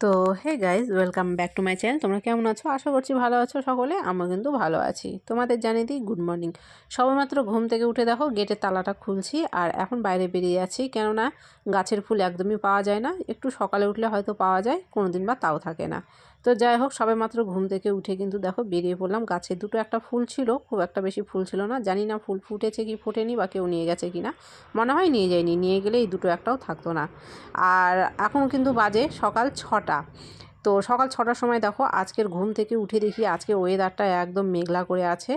তো hey guys welcome back to my channel তোমরা কেমন আছো? আশা করছি ভালো আছো সকলে আমরা কিন্তু ভালো আছি। তোমাদের জানিয়ে দিই গুড মর্নিং সবেমাত্র ঘুম থেকে উঠে দেখো গেটের তালাটা খুলছি আর এখন বাইরে বেরিয়ে যাচ্ছি কেননা গাছের ফুল একদমই পাওয়া যায় না। একটু সকালে উঠলে হয়তো পাওয়া যায় কোনো দিন বা তাও থাকে না। তো যাই হোক সবেমাত্র ঘুম থেকে উঠে কিন্তু দেখো বেরিয়ে পড়লাম। গাছে দুটো একটা ফুল ছিল, খুব একটা বেশি ফুল ছিল না। জানি না ফুল ফুটেছে কি ফুটেনি বা কেউ নিয়ে গেছে কি না মনে হয় নিয়ে যায়নি, নিয়ে গেলে এই দুটো একটাও থাকতো না। আর এখন কিন্তু বাজে সকাল ছটা। তো সকাল ছটার সময় দেখো, আজকের ঘুম থেকে উঠে দেখি আজকে ওয়েদারটা একদম মেঘলা করে আছে।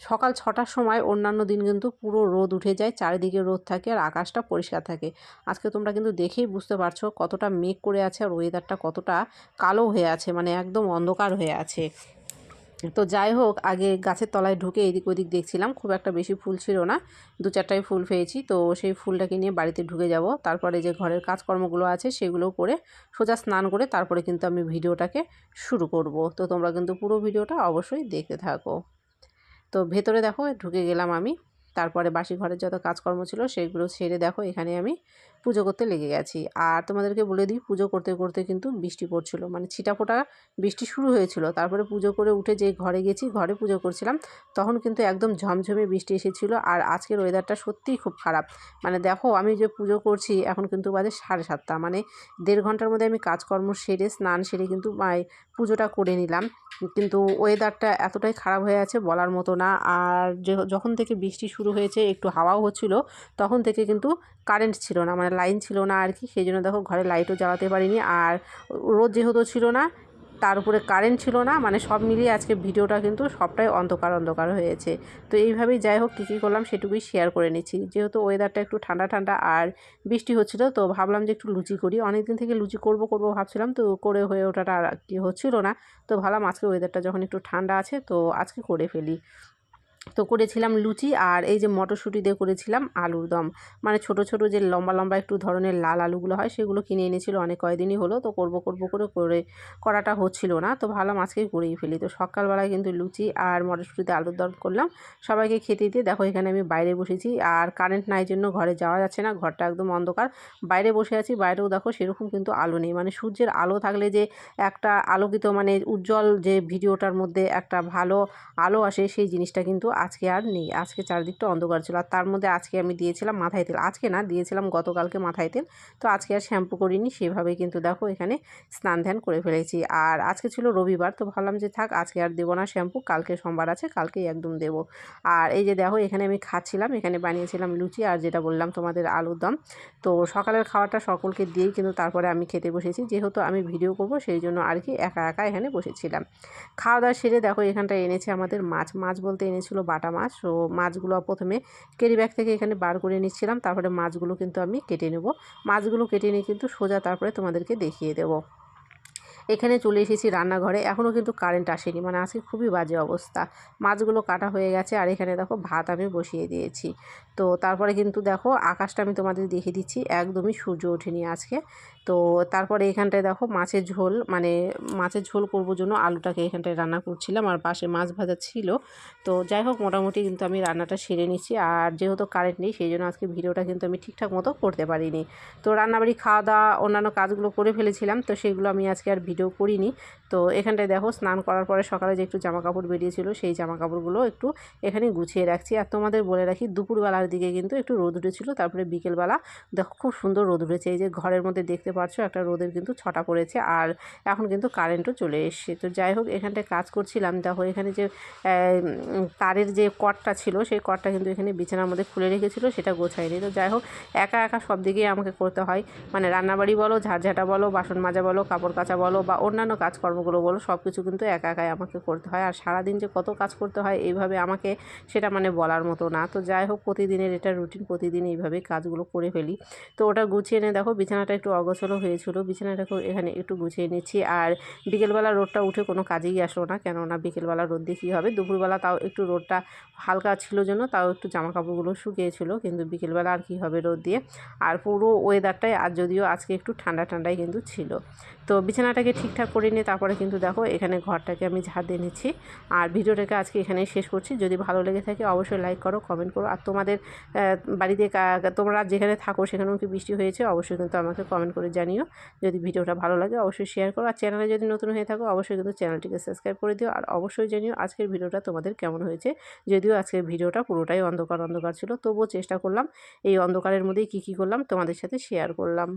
সকাল ছটার সময় অন্যান্য দিন কিন্তু পুরো রোদ উঠে যায়, চারিদিকে রোদ থাকে আর আকাশটা পরিষ্কার থাকে। আজকে তোমরা কিন্তু দেখেই বুঝতে পারছ কতটা মেঘ করে আছে আর ওয়েদারটা কতটা কালো হয়ে আছে মানে একদম অন্ধকার হয়ে আছে। তো যাই হোক, আগে গাছের তলায় ঢুকে এদিক ওদিক দেখছিলাম, খুব একটা বেশি ফুল ছিল না। দু চারটায় ফুল পেয়েছি, তো সেই ফুলটাকে নিয়ে বাড়িতে ঢুকে যাব। তারপরে যে ঘরের কাজকর্মগুলো আছে সেগুলো করে সোজা স্নান করে তারপরে কিন্তু আমি ভিডিওটাকে শুরু করব। তো তোমরা কিন্তু পুরো ভিডিওটা অবশ্যই দেখতে থাকো। তো ভেতরে দেখো, ঢুকে গেলাম আমি। তারপরে বাসি ঘরের যত কাজকর্ম ছিল সেগুলো ছেড়ে দেখো, এখানে আমি পুজো করতে লেগে গেছি। আর তোমাদেরকে বলে দিই, পুজো করতে করতে কিন্তু বৃষ্টি পড়ছিল। মানে ছিটাফোটা বৃষ্টি শুরু হয়েছিল। তারপরে পুজো করে উঠে যে ঘরে গেছি, ঘরে পুজো করছিলাম, তখন কিন্তু একদম ঝমঝমে বৃষ্টি এসেছিল। আর আজকের ওয়েদারটা সত্যিই খুব খারাপ। মানে দেখো, আমি যে পুজো করছি, এখন কিন্তু বাজে সাড়ে সাতটা। মানে দেড় ঘণ্টার মধ্যে আমি কাজকর্ম সেরে, স্নান সেরে কিন্তু পুজোটা করে নিলাম। কিন্তু ওয়েদারটা এতটাই খারাপ হয়ে আছে বলার মতো না। আর যখন থেকে বৃষ্টি শুরু হয়েছে, একটু হাওয়াও হচ্ছিল, তখন থেকে কিন্তু কারেন্ট ছিল না। মানে লাইন ছিল না আর কি সেই জন্য দেখো ঘরে লাইটও জ্বালাতে পারিনি। আর রোদ যেহেতু ছিল না, তার উপরে কারেন্ট ছিল না মানে সব মিলিয়ে আজকে ভিডিওটা কিন্তু সবটাই অন্ধকার অন্ধকার হয়েছে। তো এইভাবেই যাই হোক, কী কী করলাম সেটুকুই শেয়ার করে নিচ্ছি। যেহেতু ওয়েদারটা একটু ঠান্ডা ঠান্ডা আর বৃষ্টি হচ্ছিল, তো ভাবলাম যে একটু লুচি করি। অনেক দিন থেকে লুচি করব করব ভাবছিলাম, তো করে হয়ে ওঠাটা আর কি হচ্ছিল না। তো ভাবলাম আজকে ওয়েদারটা যখন একটু ঠান্ডা আছে, তো আজকে করে ফেলি। তো করেছিলাম লুচি আর এই যে মটরশুঁটি দিয়ে করেছিলাম আলুর দম। মানে ছোট ছোট যে লম্বা লম্বা একটু ধরনের লাল আলুগুলো হয় সেগুলো কিনে এনেছিল, অনেক কয়দিনই হলো, তো করব করব, করে করে করাটা হচ্ছিল না, তো ভালো আজকেই করেই ফেলি। তো সকালবেলায় কিন্তু লুচি আর মটরশুঁটিতে আলুর দম করলাম। সবাইকে খেতে দিয়ে দেখো এখানে আমি বাইরে বসেছি আর কারেন্ট নাই জন্য ঘরে যাওয়া যাচ্ছে না, ঘরটা একদম অন্ধকার। বাইরে বসে আছি, বাইরেও দেখো সেরকম কিন্তু আলো নেই। মানে সূর্যের আলো থাকলে যে একটা আলোকিত মানে উজ্জ্বল যে ভিডিওটার মধ্যে একটা ভালো আলো আসে সেই জিনিসটা কিন্তু আজকে আর নেই। আজকে চারদিকটা অন্ধকার ছিল আর তার মধ্যে আজকে আমি দিয়েছিলাম মাথায় তেল। আজকে না, দিয়েছিলাম গতকালকে মাথায় তেল। তো আজকে আর শ্যাম্পু করিনি, সেভাবে কিন্তু দেখো এখানে স্নান ধ্যান করে ফেলেছি। আর আজকে ছিল রবিবার, তো ভাবলাম যে থাক, আজকে আর দেবো না শ্যাম্পু, কালকে সোমবার আছে, কালকেই একদম দেবো। আর এই যে দেখো, এখানে আমি খাচ্ছিলাম, এখানে বানিয়েছিলাম লুচি আর যেটা বললাম তোমাদের আলুর দম। তো সকালের খাওয়াটা সকলকে দিয়েই কিন্তু তারপরে আমি খেতে বসেছি। যেহেতু আমি ভিডিও করব, সেই জন্য আর কি একা একা এখানে বসেছিলাম। খাওয়া দাওয়া সেরে দেখো এখানটা এনেছে আমাদের মাছ। মাছ বলতে এনেছিল বাটা মাছ। তো মাছগুলো প্রথমে কেরি ব্যাগ থেকে এখানে বার করে নিচ্ছিলাম। তারপরে মাছগুলো কিন্তু আমি কেটে নেব। মাছগুলো কেটে নিয়ে কিন্তু সোজা তারপরে তোমাদেরকে দেখিয়ে দেবো। এখানে চলে এসেছি রান্নাঘরে। এখনও কিন্তু কারেন্ট আসেনি। মানে আজকে খুবই বাজে অবস্থা। মাছগুলো কাটা হয়ে গেছে আর এখানে দেখো ভাত আমি বসিয়ে দিয়েছি। তো তারপরে কিন্তু দেখো আকাশটা আমি তোমাদের দেখিয়ে দিচ্ছি। একদমই সূর্য ওঠেনি আজকে। তো তারপরে এখানটায় দেখো মাছের ঝোল। মানে মাছের ঝোল করব জন্য আলুটাকে এখানটায় রান্না করছিলাম আর পাশে মাছ ভাজা ছিল। তো যাই হোক, মোটামুটি কিন্তু আমি রান্নাটা সেরে নিচ্ছি। আর যেহেতু কারেন্ট নেই, সেই জন্য আজকে ভিডিওটা কিন্তু আমি ঠিকঠাক মতো করতে পারিনি। তো রান্নাবাড়ি খাওয়া দাওয়া অন্যান্য কাজগুলো করে ফেলেছিলাম। তো সেগুলো আমি আজকে আর ভিডিও করিনি। তো এখানটায় দেখো স্নান করার পরে সকালে যে একটু জামা কাপড় বেরিয়েছিল, সেই জামা কাপড়গুলো একটু এখানে গুছিয়ে রাখছি। আর তোমাদের বলে রাখি, দুপুরবেলার দিকে কিন্তু একটু রোদ উঠেছিল, তারপরে বিকেলবেলা দেখো খুব সুন্দর রোদ উঠেছে। এই যে ঘরের মধ্যে দেখতে পাচ্ছ একটা রোদের কিন্তু ছটা পড়েছে আর এখন কিন্তু কারেন্টও চলে এসছে। তো যাই হোক, এখানটায় কাজ করছিলাম। দেখো এখানে যে তারের যে কটটা ছিল, সেই কটটা কিন্তু এখানে বিছানার মধ্যে খুলে রেখেছিল, সেটা গোছায়নি। তো যাই হোক, একা একা সব দিকেই আমাকে করতে হয়। মানে রান্নাবাড়ি বলো, ঝাড়ঝাটা বলো, বাসন মাজা বলো, কাপড় কাচা বলো বা অন্যান্য কাজকর্মগুলো বলো সব কিছু কিন্তু একা একাই আমাকে করতে হয়। আর সারাদিন যে কত কাজ করতে হয়, এইভাবে আমাকে সেটা মানে বলার মতো না। তো যাই হোক, প্রতিদিনের এটা রুটিন, প্রতিদিন এইভাবে কাজগুলো করে ফেলি। তো ওটা গুছিয়ে নিয়ে দেখো বিছানাটা একটু অগোছলো হয়েছিল, বিছানাটাকে এখানে একটু গুছিয়ে নিচ্ছি। আর বিকেলবেলা রোদটা উঠে কোনো কাজেই আসলো না, কেননা বিকেলবেলা রোদ দিয়ে কী হবে? দুপুরবেলা তাও একটু রোদটা হালকা ছিল জন্য তাও একটু জামা কাপড়গুলো শুকিয়েছিল, কিন্তু বিকেলবেলা আর কী হবে রোদ দিয়ে? আর পুরো ওয়েদারটাই আর যদিও আজকে একটু ঠান্ডা ঠান্ডাই কিন্তু ছিল। তো বিছানাটাকে ঠিকঠাক করে নিয়ে তারপরে কিন্তু দেখো এখানে ঘরটাকে আমি ঝাড় দিয়ে নিচ্ছি। আর ভিডিওটাকে আজকে এখানেই শেষ করছি। যদি ভালো লেগে থাকে অবশ্যই লাইক করো কমেন্ট করো। আর তোমাদের বাড়িতে তোমরা যেখানে থাকো সেখানেও কি বৃষ্টি হয়েছে অবশ্যই কিন্তু আমাকে কমেন্ট করে জানিও। যদি ভিডিওটা ভালো লাগে অবশ্যই শেয়ার করো। আর চ্যানেলে যদি নতুন হয়ে থাকো অবশ্যই কিন্তু চ্যানেলটিকে সাবস্ক্রাইব করে দিও। আর অবশ্যই জানিও আজকের ভিডিওটা তোমাদের কেমন হয়েছে। যদিও আজকের ভিডিওটা পুরোটাই অন্ধকার অন্ধকার ছিল, তবুও চেষ্টা করলাম। এই অন্ধকারের মধ্যেই কী কী করলাম তোমাদের সাথে শেয়ার করলাম।